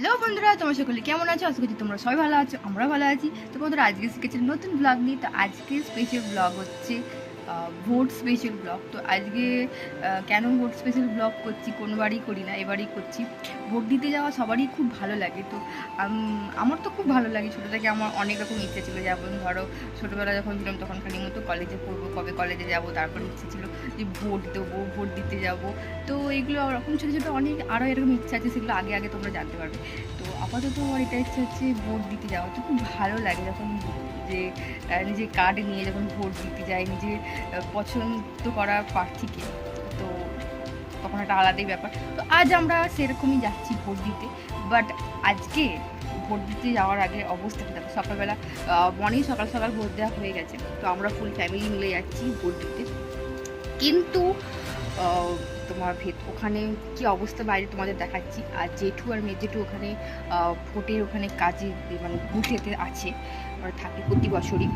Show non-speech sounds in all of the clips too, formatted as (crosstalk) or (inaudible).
Hello বন্ধুরা, তোমরা সকলে কেমন আছো? করছি তোমরা সবাই ভালো আছো আমরা ভালো আছি। তো বন্ধুরা, আজকে শিখেছি নতুন ব্লগ নিয়ে। তো আজকে স্পেশাল ব্লগ হচ্ছে ভোট স্পেশাল ব্লগ তো আজকে কেন ভোট স্পেশাল ব্লগ করছি? কোনোবারই করি না, এবারই করছি। ভোট দিতে যাওয়া সবারই খুব ভালো লাগে। তো আমার তো খুব ভালো লাগে। ছোটো থেকে আমার অনেক রকম ইচ্ছে ছিল। যেমন ধরো ছোটোবেলা যখন ছিলাম তখন খালি মতো কলেজে পড়ব, কবে কলেজে যাব, তারপর ইচ্ছে ছিল যে ভোট দেবো, ভোট দিতে যাব। তো এগুলো ওরকম ছোটো ছোটো অনেক আরও এরকম ইচ্ছা আছে, সেগুলো আগে আগে তোমরা জানতে পারবে। তো আপাতত আমার এটা ইচ্ছা হচ্ছে ভোট দিতে যাওয়া। তো খুব ভালো লাগে যখন যে নিজে কার্ড নিয়ে যখন ভোট দিতে যাই নিজে পছন্দ করা প্রার্থীকে, তো তখন একটা আলাদাই ব্যাপার। তো আজ আমরা সেরকমই যাচ্ছি ভোট দিতে বাট আজকে ভোট দিতে যাওয়ার আগে অবস্থাটা দেখো, সকালবেলা মর্নিং সকাল সকাল ভোট দেওয়া হয়ে গেছে, তো আমরা ফুল ফ্যামিলি মিলে যাচ্ছি ভোট দিতে। কিন্তু তোমার ভেত, ওখানে কি অবস্থা বাইরে তোমাদের দেখাচ্ছি। আর জেঠু আর মেজেঠু ওখানে ভোটের ওখানে কাজে মানে বুথেতে আছে। ওরা থাকে প্রতি বছরই।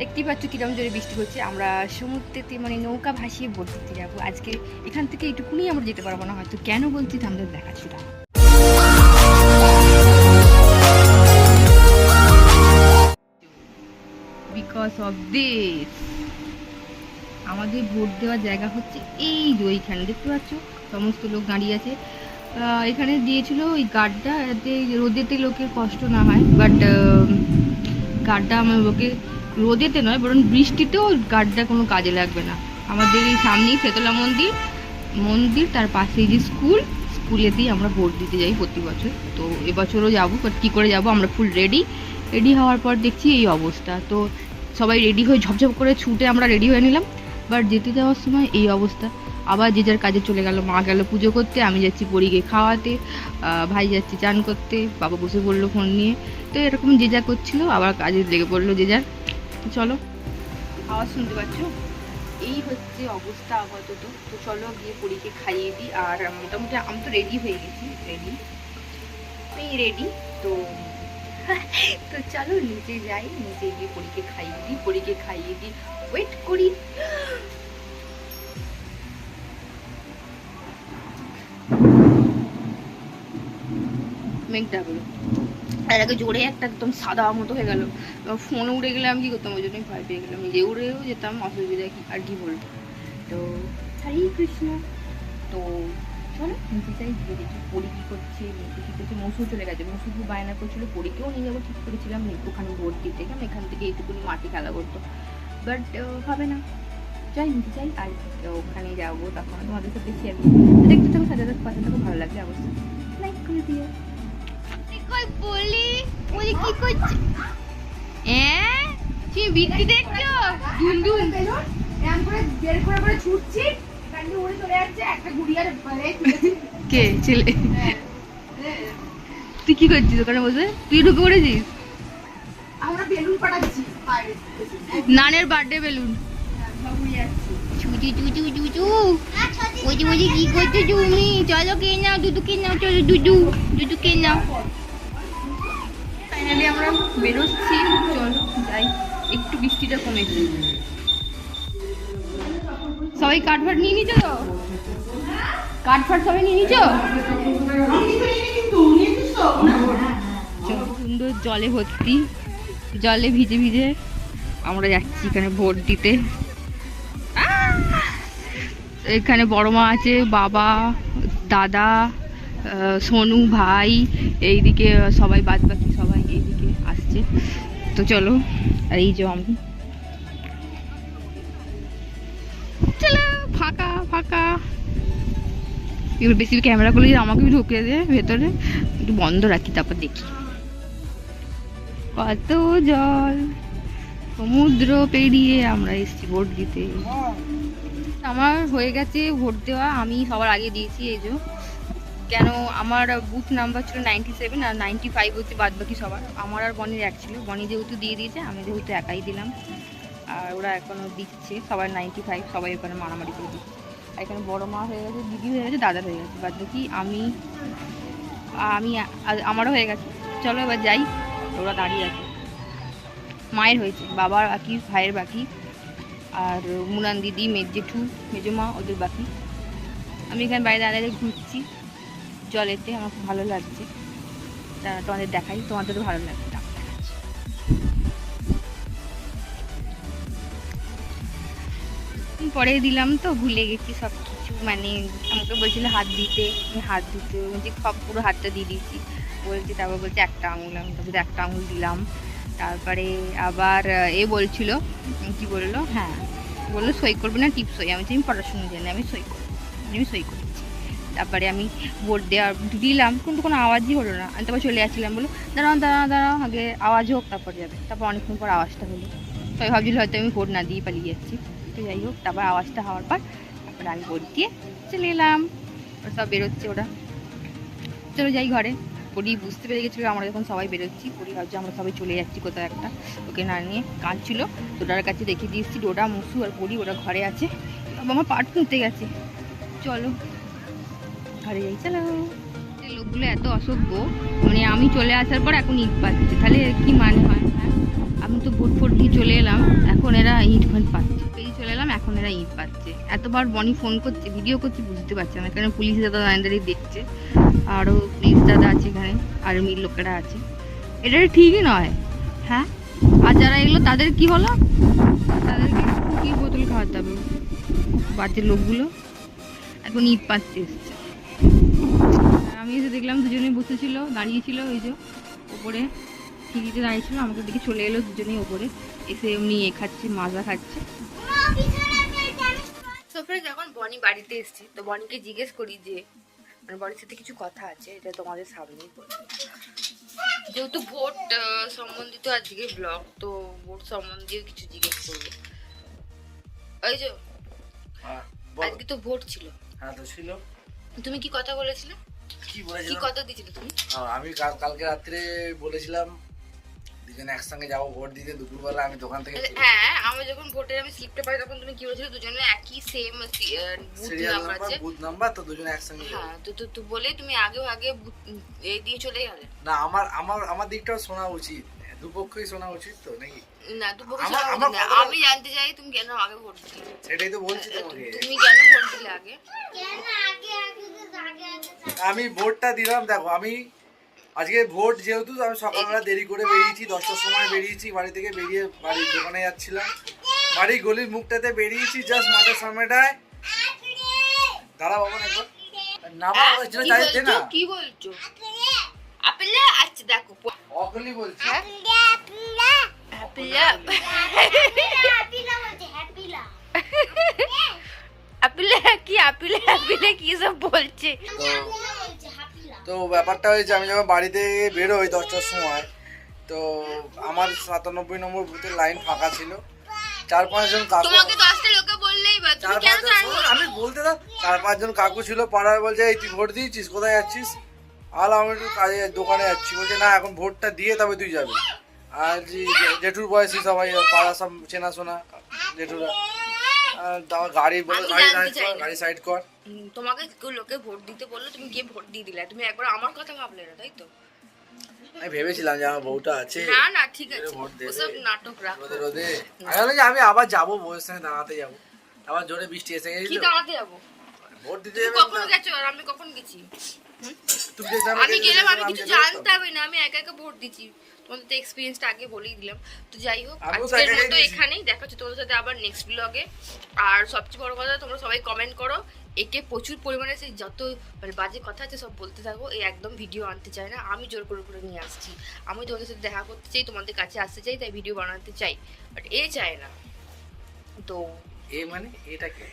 দেখতেই পাচ্ছ কিরম জোরে বৃষ্টি হচ্ছে। আমরা সমুদ্রেতে মানে নৌকা ভাসিয়ে দিতে যাব। আজকে এখান থেকে এইটুকুনি আমরা যেতে পারব না, হয়তো কেন বলছি আমাদের দেখাচ্ছি দিস আমাদের ভোট দেওয়ার জায়গা হচ্ছে এই যে ওইখানে। দেখতে পাচ্ছ? সমস্ত লোক দাঁড়িয়ে আছে। এখানে দিয়েছিল ওই গার্ডটা যাতে রোদেতে লোকের কষ্ট না হয় বাট গার্ডটা আমার লোকে, রোদেতে নয়, বরং বৃষ্টিতেও গার্ডটা কোনো কাজে লাগবে না। আমাদের এই সামনেই ফেতলা মন্দির মন্দির, তার পাশেই যে স্কুল, স্কুলেতেই আমরা ভোট দিতে যাই প্রতি বছর। তো এবছরও যাব বাট কী করে যাব, আমরা ফুল রেডি রেডি হওয়ার পর দেখছি এই অবস্থা। তো সবাই রেডি হয়ে ঝপঝপ করে ছুটে আমরা রেডি হয়ে নিলাম বাট যেতে যাওয়ার সময় এই অবস্থা। আবার যে যার কাজে চলে গেল, মা গেল পুজো করতে, আমি যাচ্ছি পরীকে খাওয়াতে ভাই যাচ্ছে চান করতে, বাবা বসে পড়ল ফোন নিয়ে। তো এরকম যে যা করছিল, আবার কাজে লেগে পড়ল যে যার। চলো আওয়াজ শুনতে পাচ্ছ? এই হচ্ছে অবস্থা আপাতত। তো চলো গিয়ে পরীকে খাইয়ে দিই। আর মোটামুটি আমি তো রেডি হয়ে গেছি রেডি এই রেডি তো (laughs) তো চলো, নিচে যাই, নিচে গিয়ে পরীকে খাইয়ে দিই, পরীকে খাইয়ে দিই ওয়েট করি। মেঘটা হলো আর আগে জোরে একটা একদম সাদা মতো হয়ে গেল। ফোন উড়ে গেলে আমি কি করতাম? ওই জন্যই ভয় পেয়ে গেলাম। নিজে উড়েও যেতাম, অসুবিধা কি? আর কি বলব? তো হরে কৃষ্ণ। তো চলো নিচে যাই গিয়ে দেখি পরি কি করছে নিচে কি করছে। মসুর চলে গেছে। মসুর খুব বায়না করছিল, পরীকেও নিয়ে যাব, ঠিক করেছিলাম। ওখানে ভোট দিতে। কারণ এখান থেকে এইটুকুনি মাটি খেলা করতো। বাট হবে না। যাই নিচে যাই, আর ওখানে যাব। তখন তোমাদের সাথে শেয়ার করব। দেখতে থাকো, সাথে সাথে পাশে থাকো, ভালো লাগবে অবশ্যই লাইক করে দিও। কই বলি বলি কি করছে? হ্যাঁ তুমি দেখছ? দুন দুন এরম করে বের করে করে ছুটছি। দিয়ে উড়ে চলে যাচ্ছে। একটা গুড়িয়ার কে? ছেলে? তুই কি করছিস ওখানে বসে? তুই ঢুকে পড়েছিস? আমরা বেলুন পাঠাচ্ছি। নানের বার্থডে বেলুন। চুচু কি করছ তুমি? চলো কে নাও দুদু কে নাও চলো দুদু দুদু কে নাও ফাইনালি আমরা বেরোচ্ছি চলো যাই। একটু বৃষ্টিটা কমেছে সবাই কাঠ ফাট নিয়ে নিছো তো? কাঠ ফাট সবাই নিয়ে নিছো চলো, সুন্দর জলে ভর্তি জলে ভিজে ভিজে আমরা যাচ্ছি এখানে ভোট দিতে। এখানে বড় মা আছে বাবা দাদা সোনু ভাই এইদিকে সবাই বাদ বাকি তো চলো, আর এই যে আমি। বেশি ক্যামেরা করলে যদি আমাকে ঢুকে দে ভেতরে। একটু বন্ধ রাখি, তারপর দেখি। কত জল, সমুদ্র পেরিয়ে আমরা এসেছি ভোট দিতে। আমার হয়ে গেছে ভোট দেওয়া, আমি সবার আগে দিয়েছি এই যে। কেন আমার বুথ নাম্বার ছিল নাইনটি সেভেন আর নাইনটি ফাইভ হচ্ছে বাদ বাকি সবার। আমার আর বনির এক ছিল। বনি যেহেতু দিয়ে দিয়েছে, আমি যেহেতু একাই দিলাম। আর ওরা এখনও দিচ্ছে। সবার নাইনটি ফাইভ সবাই ওখানে মারামারি করে দিচ্ছে। আর এখানে বড় মা হয়ে গেছে, দিদি হয়ে গেছে, দাদা হয়ে গেছে। বাদ বাকি আমি আমি আমারও হয়ে গেছে। চলো এবার যাই। ওরা দাঁড়িয়ে আছে। মায়ের হয়েছে। বাবার বাকি, ভাইয়ের বাকি। আর মুনান দিদি মেজ জেঠু মেজো মা ওদের বাকি। আমি এখানে বাইরে দাঁড়িয়ে ঘুরছি। জলেতে আমার খুব ভালো লাগছে। তা তোমাদের দেখাই তোমাদেরও ভালো লাগবে পরে দিলাম তো ভুলে গেছি সব কিছু মানে আমাকে বলছিল হাত দিতে আমি হাত দিতে। বলছি সব পুরো হাতটা দিয়ে দিয়েছি। বলছি তারপর বলছে একটা আঙুল আমি তারপরে একটা আঙুল দিলাম। তারপরে আবার এ বলছিল কি বলল? হ্যাঁ। বলল সই করবে না টিপ সই আমি আমি পড়াশুনো জানি আমি সই করব আমি সই করেছি তারপরে আমি বোর্ড দেওয়ার দিলাম, কিন্তু কোনো আওয়াজই হলো না। আমি তারপর চলে আসছিলাম বলো দাঁড়াও দাঁড়াও দাঁড়াও, আগে আওয়াজ হোক, তারপর যাবে। তারপর অনেকক্ষণ পর আওয়াজটা হলো। সবাই ভাবছিল হয়তো আমি ভোট না দিয়ে পালিয়ে যাচ্ছি। তো যাই হোক, তারপর আওয়াজটা হওয়ার পর তারপরে আমি ভোট দিয়ে চলে এলাম। ওরা সব বেরোচ্ছে ওরা। চলো যাই ঘরে। পরি বুঝতে পেরে গেছিল, আমরা যখন সবাই বেরোচ্ছি পরি ভাবছি আমরা সবাই চলে যাচ্ছি কোথাও একটা। ওকে না নিয়ে কাঁদছিল। ডোডার কাছে দেখে দিয়েছি ডোডা, মুসু আর পরি ওরা ঘরে আছে। আমার পাট খুঁজতে গেছে। চলো। ঘরে যাই, চলো। লোকগুলো এত অসভ্য মানে আমি চলে আসার পর এখন ইট পাচ্ছে। তাহলে কি মানে হয় হ্যাঁ? আমি তো ভোট ফোট দিয়ে চলে এলাম, এখন এরা ইট ফাট পাচ্ছে। পেরিয়ে চলে এলাম, এখন এরা ইট পাচ্ছে। এতবার বনি ফোন করছে, ভিডিও করছে, বুঝতে পারছে না কারণ পুলিশ দাদা দাঁড়িয়ে দেখছে আরও পুলিশ দাদা আছে এখানে, আর্মির লোকেরা আছে। এটা ঠিকই নয় হ্যাঁ? আর যারা এগুলো তাদের কি হলো? তাদেরকে কি বোতল খাওয়াতে হবে? বাচ্চার লোকগুলো এখন ইট পাচ্ছে এসছে। আমি এসে দেখলাম দুজনেই বসেছিল দাঁড়িয়েছিল ওই যে ওপরে সিঁড়িতে দাঁড়িয়েছিল আমাকে দেখে চলে এলো দুজনেই ওপরে। এসে এমনি এ খাচ্ছে মাজা খাচ্ছে। তো ফ্রেন্ডস এখন বনি বাড়িতে এসেছি। তো বনিকে জিজ্ঞেস করি যে মানে বনির সাথে কিছু কথা আছে এটা তোমাদের সামনেই বলব যেহেতু ভোট সম্বন্ধিত আজকে ব্লগ তো ভোট সম্বন্ধীয় কিছু জিজ্ঞেস করব। ওই যে হ্যাঁ, আজকে তো ভোট ছিল। হ্যাঁ তো ছিল। তুমি কি কথা বলেছিলে? কি কি বলেছিলাম? কথা দিয়েছিলে তুমি? আমি কাল- কালকে রাত্রে বলেছিলাম দুজনে একসঙ্গে যাব ভোট দিতে। দুপুরবেলা আমি দোকান থেকে হ্যাঁ আমি যখন ভোটের আমি স্লিপটা পাই তখন তুমি কি বলেছিলে? দুজনে একই সেম বুথ নাম্বার নাম্বার আছে বুথ নাম্বার তো দুজনে একসঙ্গে হ্যাঁ তো তো তো বলে তুমি আগেও আগে বুথ- এই দিয়ে চলে গেলে। না আমার আমার আমার দিকটাও শোনা উচিত। দুপক্ষই শোনা উচিত তো নাকি? না। কথাটা- আমি জানতে চাই তুমি কেন আগে ভোট দিলে। সেটাই তো বলছি তোমাকে। তুমি কেন ভোট দিলে আগে? কেন আগে আমি ভোটটা দিলাম দেখো আমি আজকে ভোট যেহেতু আমি সকালবেলা দেরি করে বেরিয়েছি দশটার সময় বেরিয়েছি বাড়ি থেকে বেরিয়ে বাড়ির দোকানে যাচ্ছিলাম। বাড়ি গলির মুখটাতে বেরিয়েছি জাস্ট মাঠের সামনেটায়। দাঁড়া বাবা একবার। নামা হ্যাঁ? হয়েছিল কি যাইতে বলছো? না। কি বলছো? আপেলে? আচ্ছা দেখো অকলি বলছি। হ্যাঁ? আপেলে আপেলে। তো তো ব্যাপারটা হয়েছে আমি যখন বাড়িতে বেরোই দশটার সময় তো আমার সাতানব্বই নম্বর বুথের লাইন ফাঁকা ছিল। চার পাঁচজন কাকু চার পাঁচজন আমি বলতে দাও চার পাঁচজন কাকু ছিল পাড়ায় বলছে এই তুই ভোট দিয়েছিস কোথায় যাচ্ছিস? আর আমি একটু কাজে দোকানে যাচ্ছি। বলছে না এখন ভোটটা দিয়ে তবে তুই যাবি। আর জেঠুর বয়সী সবাই পাড়া সব চেনাশোনা জেঠুরা। গাড়ি আমি গাড়ি সাইড কর না। গাড়ি সাইড কর। হুম, তোমাকে লোকে ভোট দিতে বলল তুমি গিয়ে ভোট দিয়ে দিলে। তুমি একবার আমার কথা ভাবলে না তাই তো? আমি ভেবেছিলাম যে আমার বউটা আছে। না না ঠিক আছে। ওসব নাটক রাখো। রোদে রোদে। আমি আমি আবার যাব বউয়ের সঙ্গে দাঁড়াতে যাব। আবার জোরে বৃষ্টি এসে কি দাঁড়াতে যাব? ভোট দিতে যাবে কখন। গেছো? আর আমি কখন গেছি? আমি গেলাম আমি কিছু। জানতামই না আমি একা একা ভোট দিচ্ছি। তোমাদের তো এক্সপিরিয়েন্সটা আগে বলেই দিলাম। তো যাই হোক আজকের মতো এখানেই দেখা হচ্ছে তোমাদের সাথে আবার নেক্সট ব্লগে আর সবচেয়ে বড় কথা তোমরা সবাই কমেন্ট করো। একে প্রচুর পরিমাণে সেই যত মানে বাজে কথা আছে সব বলতে থাকো এই একদম ভিডিও আনতে চায় না। আমি জোর করে করে নিয়ে আসছি। আমি তোমাদের সাথে দেখা করতে চাই তোমাদের কাছে আসতে চাই তাই ভিডিও বানাতে চাই। বাট এ চায় না। তো এ মানে এটা কি?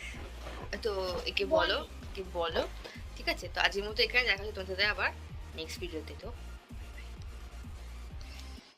তো একে বলো একে বলো। ঠিক আছে? তো আজকের মতো এখানে দেখা হচ্ছে তোমাদের সাথে আবার নেক্সট ভিডিওতে তো